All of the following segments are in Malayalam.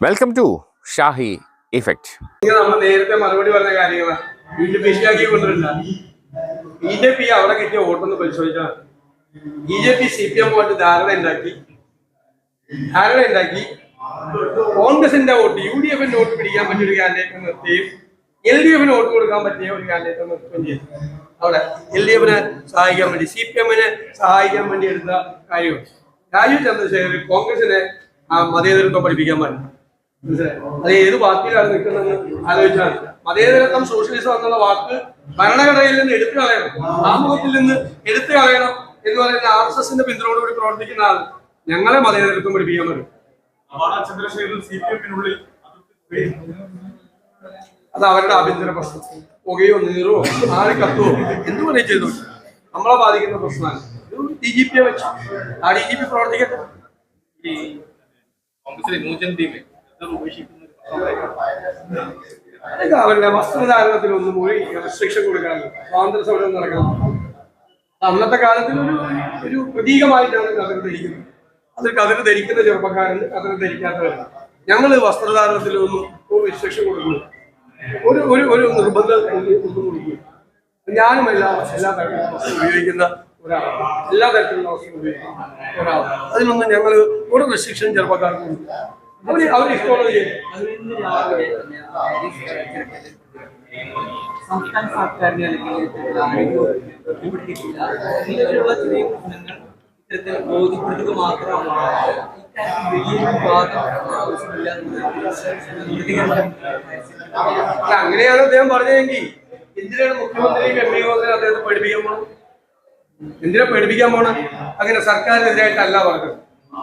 വെൽക്കം ടു ഷാഹി ഇഫക്റ്റ് നമ്മൾ നേരത്തെ മറുപടി പറഞ്ഞ കാര്യങ്ങളാണ് വീണ്ടും വിഷയാക്കി കൊണ്ടുവരില്ല ബി ജെ പി അവിടെ കിട്ടിയ വോട്ടൊന്ന് പരിശോധിച്ചാൽ B J P C P M പോയിട്ട് ധാരണ ഉണ്ടാക്കി. ധാരണ ഉണ്ടാക്കി. കോൺഗ്രസിന്റെ വോട്ട് യു ഡി എഫിന്റെ വോട്ട് പിടിക്കാൻ പറ്റിയ ഒരു കാൻഡിഡേറ്റ് നിർത്തുകയും എൽ ഡി എഫിന് വോട്ട് കൊടുക്കാൻ പറ്റിയ ഒരു കാൻഡിഡേറ്റ് നിർത്തുകയും ചെയ്തു. അവിടെ എൽ ഡി എഫിനെ സഹായിക്കാൻ വേണ്ടി സി പി എമ്മിനെ സഹായിക്കാൻ വേണ്ടി എടുത്ത കാര്യമാണ്. രാജീവ് ചന്ദ്രശേഖർ കോൺഗ്രസിനെ മതേതരത്വം പഠിപ്പിക്കാൻ മനസ്സിലായോ? അത് ഏത് പാർട്ടിയിലാണ് നിൽക്കുന്നതെന്ന് ആലോചിച്ചാണ്. മതേതരത്വം സോഷ്യലിസം എന്നുള്ള വാക്ക് ഭരണഘടനയിൽ നിന്ന് എടുത്തു കളയണം. ആമുഖത്തിൽ നിന്ന് എടുത്തു കളയണം എന്ന് പറയുന്ന ആർ എസ് എസിന്റെ പിന്തുണയോടുകൂടി പ്രവർത്തിക്കുന്ന ആൾ ഞങ്ങളെ മതേതരത്വം പഠിപ്പിക്കാൻ വരും അത് അവരുടെ ആഭ്യന്തര പ്രശ്നം. പുകയോ നീറോ ആര് കത്തുവോ എന്ത് പറയും ചെയ്തു? നമ്മളെ ബാധിക്കുന്ന പ്രശ്നമാണ്. ഡി ജി പിയെ വെച്ചു. ആ ഡി ജി പി പ്രവർത്തിക്കട്ടെ. ഈ കോൺഗ്രസിലെ ന്യൂജൻ ടീം ഇത് വസ്ത്രധാരണത്തിൽ ഒന്നും പോയി അവരുടെ റെസ്ട്രിക്ഷൻ കൊടുക്കാറില്ല സ്വാതന്ത്ര്യ സമരം നടക്കണം. അന്നത്തെ കാലത്തിൽ ഒരു ഒരു പ്രതീകമായിട്ടാണ് കതിർ ധരിക്കുന്നത്. അത് കതിർ ധരിക്കുന്ന ചെറുപ്പക്കാരുണ്ട് കതിർ ധരിക്കാത്തവരുണ്ട് ഞങ്ങൾ വസ്ത്രധാരണത്തിലൊന്നും ഒരു റെസ്ട്രിക്ഷൻ കൊടുക്കുന്നു ഒരു ഒരു ഒരു നിർബന്ധം ഒന്നും ഒന്നും കൊടുക്കുന്നു ഞാനും എല്ലാ എല്ലാ തരത്തിലുള്ള വസ്ത്രം ഉപയോഗിക്കുന്ന ഒരാളാണ്. എല്ലാ തരത്തിലുള്ള വസ്ത്രം ഉപയോഗിക്കുന്ന ഒരാളാണ്. അതിനൊന്നും ഞങ്ങൾ ഒരു റെസ്ട്രിക്ഷൻ ചെറുപ്പക്കാർക്ക് അവർ അവർ ഇഷ്ടമുള്ളത് സംസ്ഥാന സർക്കാരിനെ അല്ലെങ്കിൽ ചെറിയ പ്രശ്നങ്ങൾ ഇത്തരത്തിൽ ബോധ്യപ്പെടുത്തുക മാത്രമാണ് അങ്ങനെയാണ് അദ്ദേഹം പറഞ്ഞതെങ്കിൽ എന്തിനാണ് മുഖ്യമന്ത്രിയും എം. പി ഗോവിന്ദനെ അദ്ദേഹത്തെ പഠിപ്പിക്കാൻ പോണം എന്തിനാ പഠിപ്പിക്കാൻ പോണം അങ്ങനെ സർക്കാരിനെതിരായിട്ടല്ല പറഞ്ഞത്.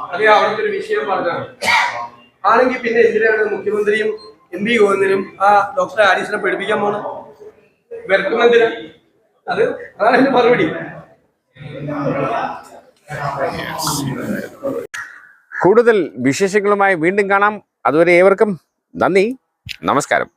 അത് അവിടുത്തെ ഒരു വിഷയം പറഞ്ഞാണ് ആണെങ്കിൽ പിന്നെ എന്തിനാണ് മുഖ്യമന്ത്രിയും എം പി ഗോവിന്ദനും ആ ഡോക്ടറെ ആരീസിനെ പഠിപ്പിക്കാൻ പോണം വെറുക്കുന്നതിന് അത് അതാണ് എന്റെ മറുപടി. കൂടുതൽ വിശേഷങ്ങളുമായി വീണ്ടും കാണാം. അതുവരെ ഏവർക്കും നന്ദി. നമസ്കാരം.